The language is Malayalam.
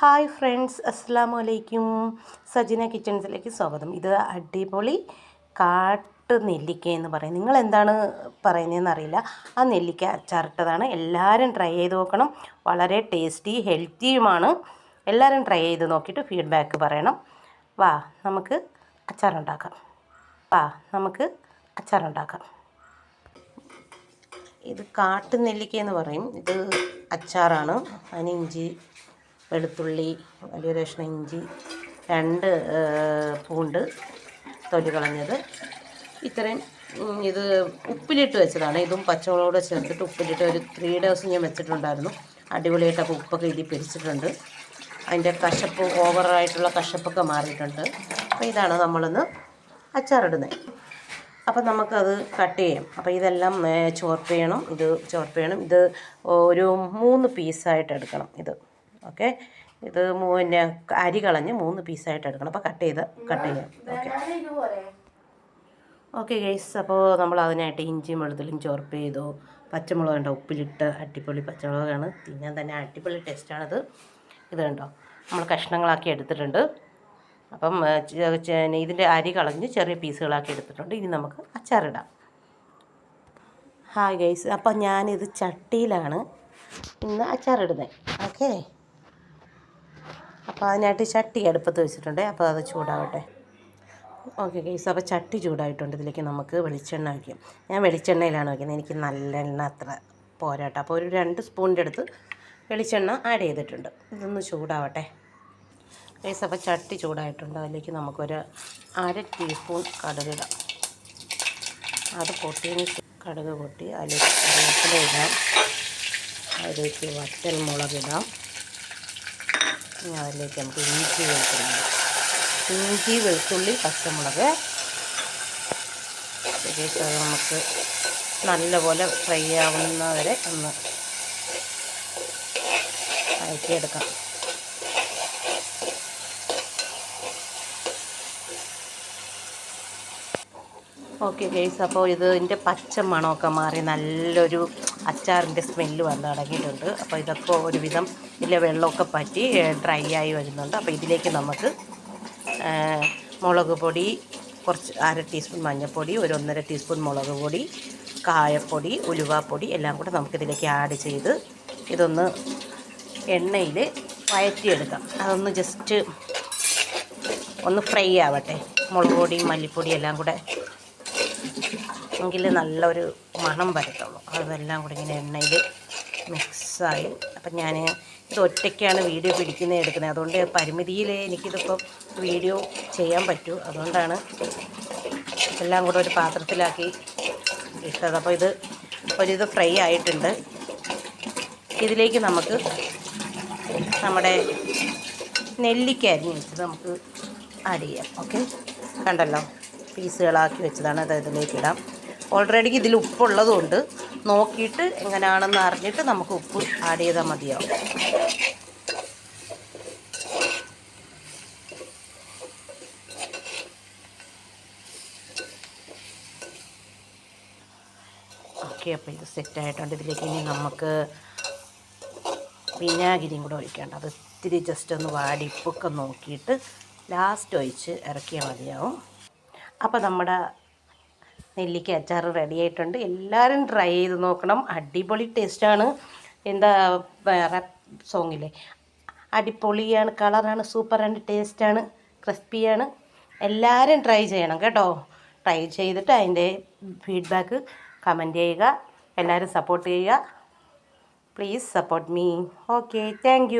ഹായ് ഫ്രണ്ട്സ് അസ്സാം വലൈക്കും സജിന കിച്ചൺസിലേക്ക് സ്വാഗതം. ഇത് അടിപൊളി കാട്ട് നെല്ലിക്ക എന്ന് പറയും. നിങ്ങൾ എന്താണ് പറയുന്നതെന്ന് അറിയില്ല. ആ നെല്ലിക്ക അച്ചാറിട്ടതാണ്. എല്ലാവരും ട്രൈ ചെയ്ത് നോക്കണം. വളരെ ടേസ്റ്റി ഹെൽത്തിയുമാണ് എല്ലാവരും ട്രൈ ചെയ്ത് നോക്കിയിട്ട് ഫീഡ്ബാക്ക് പറയണം. വാ നമുക്ക് അച്ചാറുണ്ടാക്കാം. വാ നമുക്ക് അച്ചാറുണ്ടാക്കാം. ഇത് കാട്ടു നെല്ലിക്ക എന്ന് പറയും. ഇത് അച്ചാറാണ്. അതിന് ഇഞ്ചി വെളുത്തുള്ളി വലിയ രക്ഷണ ഇഞ്ചി രണ്ട് പൂണ്ട് തൊലി കളഞ്ഞത്. ഇത്രയും ഇത് ഉപ്പിലിട്ട് വെച്ചതാണ്. ഇതും പച്ചമുളകൂടെ ചേർത്തിട്ട് ഉപ്പിലിട്ട് ഒരു ത്രീ ഡേയ്സ് ഞാൻ വെച്ചിട്ടുണ്ടായിരുന്നു. അടിപൊളിയായിട്ട് അപ്പോൾ ഉപ്പൊക്കെ ഇതിൽ പിരിച്ചിട്ടുണ്ട് അതിന്റെ കശപ്പ് ഓവറായിട്ടുള്ള കശപ്പൊക്കെ മാറിയിട്ടുണ്ട്. അപ്പോൾ ഇതാണ് നമ്മളിന്ന് അച്ചാറിടുന്നത്. അപ്പം നമുക്കത് കട്ട് ചെയ്യാം. അപ്പോൾ ഇതെല്ലാം ചോർപ്പ് ചെയ്യണം. ഇത് ചോർപ്പ് ചെയ്യണം. ഇത് ഒരു മൂന്ന് പീസായിട്ട് എടുക്കണം. ഇത്. ഓക്കെ? ഇത് പിന്നെ അരി കളഞ്ഞ് മൂന്ന് പീസായിട്ട് എടുക്കണം. അപ്പോൾ കട്ട് ചെയ്ത് കട്ട് ചെയ്യാം. ഓക്കെ. ഓക്കെ ഗൈസ് അപ്പോൾ നമ്മൾ അതിനായിട്ട് ഇഞ്ചിയും വെളുത്തുള്ളിയും ചോർപ്പ് ചെയ്തു. പച്ചമുളക് കണ്ടോ ഉപ്പിലിട്ട് അടിപൊളി പച്ചമുളകാണ്. തിന്നാൻ തന്നെ അടിപൊളി ടേസ്റ്റാണിത്. ഇത് കണ്ടോ നമ്മൾ കഷ്ണങ്ങളാക്കി എടുത്തിട്ടുണ്ട്. അപ്പം ഇതിന്റെ അരി കളഞ്ഞ് ചെറിയ പീസുകളാക്കി എടുത്തിട്ടുണ്ട്. ഇനി നമുക്ക് അച്ചാറിടാം. ഹായ് ഗൈസ് അപ്പം ഞാനിത് ചട്ടിയിലാണ് ഇന്ന് അച്ചാറിടുന്നത്. ഓക്കേ? അപ്പോൾ അതിനായിട്ട് ചട്ടി അടുപ്പത്ത് വെച്ചിട്ടുണ്ട്. അപ്പോൾ അത് ചൂടാവട്ടെ. ഓക്കെ ഗൈസ് അപ്പോൾ ചട്ടി ചൂടായിട്ടുണ്ട്. ഇതിലേക്ക് നമുക്ക് വെളിച്ചെണ്ണ വയ്ക്കും ഞാൻ വെളിച്ചെണ്ണയിലാണ് വയ്ക്കുന്നത് എനിക്ക് നല്ലെണ്ണ അത്ര പോരാട്ടോ. അപ്പോൾ ഒരു രണ്ട് സ്പൂണിന്റെ അടുത്ത് വെളിച്ചെണ്ണ ആഡ് ചെയ്തിട്ടുണ്ട്. ഇതൊന്ന് ചൂടാവട്ടെ. ഗൈസ് അപ്പോൾ ചട്ടി ചൂടായിട്ടുണ്ട്. അതിലേക്ക് നമുക്കൊരു അര ടീസ്പൂൺ കടുക് ഇടാം. അത് പൊട്ടിയതിന് കടുക് പൊട്ടി അതിലേക്ക് ഇടാം. അതിലേക്ക് വറ്റൽ മുളകിടാം ഇനി അതിലേക്ക് നമുക്ക് ഇഞ്ചി വെളുത്തുള്ളി ഇഞ്ചി വെളുത്തുള്ളി പച്ചമുളക്. ശേഷം അത് നമുക്ക് നല്ലപോലെ ഫ്രൈ ആവുന്നവരെ ഒന്ന് അയക്കിയെടുക്കാം ഓക്കെ ഗേസ് അപ്പോൾ ഇതിന്റെ പച്ച മണമൊക്കെ മാറി നല്ലൊരു അച്ചാറിന്റെ സ്മെല്ല് വന്ന് തുടങ്ങിയിട്ടുണ്ട് അപ്പോൾ ഇതൊക്കെ ഒരുവിധം ഇതിലെ വെള്ളമൊക്കെ പറ്റി ഡ്രൈ ആയി വരുന്നുണ്ട്. അപ്പോൾ ഇതിലേക്ക് നമുക്ക് മുളക് പൊടി കുറച്ച് അര ടീസ്പൂൺ മഞ്ഞൾപ്പൊടി ഒരു ഒന്നര ടീസ്പൂൺ മുളക് പൊടി കായപ്പൊടി ഉലുവാപ്പൊടി എല്ലാം കൂടെ നമുക്കിതിലേക്ക് ആഡ് ചെയ്ത് ഇതൊന്ന് എണ്ണയിൽ വയറ്റിയെടുക്കാം അതൊന്ന് ജസ്റ്റ് ഒന്ന് ഫ്രൈ ആവട്ടെ. മുളക് പൊടിയും മല്ലിപ്പൊടിയും എല്ലാം കൂടെ എങ്കിൽ നല്ലൊരു മണം വരത്തുള്ളൂ. അതെല്ലാം കൂടി ഇങ്ങനെ എണ്ണയിൽ മിക്സായി. അപ്പം ഞാൻ ഇത് ഒറ്റയ്ക്കാണ് വീഡിയോ പിടിക്കുന്നത് എടുക്കുന്നത്. അതുകൊണ്ട് പരിമിതിയിൽ എനിക്കിതിപ്പം വീഡിയോ ചെയ്യാൻ പറ്റൂ. അതുകൊണ്ടാണ് എല്ലാം കൂടെ ഒരു പാത്രത്തിലാക്കി ഇട്ടത്. അപ്പോൾ ഇത് ഒരിത് ഫ്രൈ ആയിട്ടുണ്ട്. ഇതിലേക്ക് നമുക്ക് നമ്മുടെ നെല്ലിക്ക അരിഞ്ഞ് വെച്ചത് നമുക്ക് ആഡ് ചെയ്യാം. ഓക്കെ? കണ്ടല്ലോ? പീസുകളാക്കി വെച്ചതാണ്. അത് ഇതിലേക്ക് ഇടാം. ഓൾറെഡി ഇതിൽ ഉപ്പുള്ളതുകൊണ്ട് നോക്കിയിട്ട് എങ്ങനെയാണെന്ന് അറിഞ്ഞിട്ട് നമുക്ക് ഉപ്പ് ആഡ് ചെയ്താൽ മതിയാവും. ഓക്കെ അപ്പോൾ ഇത് സെറ്റായിട്ടുണ്ട് ഇതിലേക്ക് ഇനി നമുക്ക് വിനാഗിരിയും കൂടെ ഒഴിക്കേണ്ട. അത് ഇത്തിരി ജസ്റ്റ് ഒന്ന് വാടി ഉപ്പൊക്കെ നോക്കിയിട്ട് ലാസ്റ്റ് ഒഴിച്ച് ഇറക്കിയാൽ മതിയാവും. അപ്പോൾ നമ്മുടെ നെല്ലിക്ക അച്ചാർ റെഡി ആയിട്ടുണ്ട്. എല്ലാവരും ട്രൈ ചെയ്ത് നോക്കണം. അടിപൊളി ടേസ്റ്റാണ് എന്താ വേറെ സോങ്ങില്ലേ അടിപൊളിയാണ് കളറാണ് സൂപ്പറാണ് ടേസ്റ്റാണ് ക്രിസ്പിയാണ് എല്ലാവരും ട്രൈ ചെയ്യണം കേട്ടോ. ട്രൈ ചെയ്തിട്ട് അതിന്റെ ഫീഡ്ബാക്ക് കമന്റ് ചെയ്യുക. എല്ലാവരും സപ്പോർട്ട് ചെയ്യുക. Please support me okay thank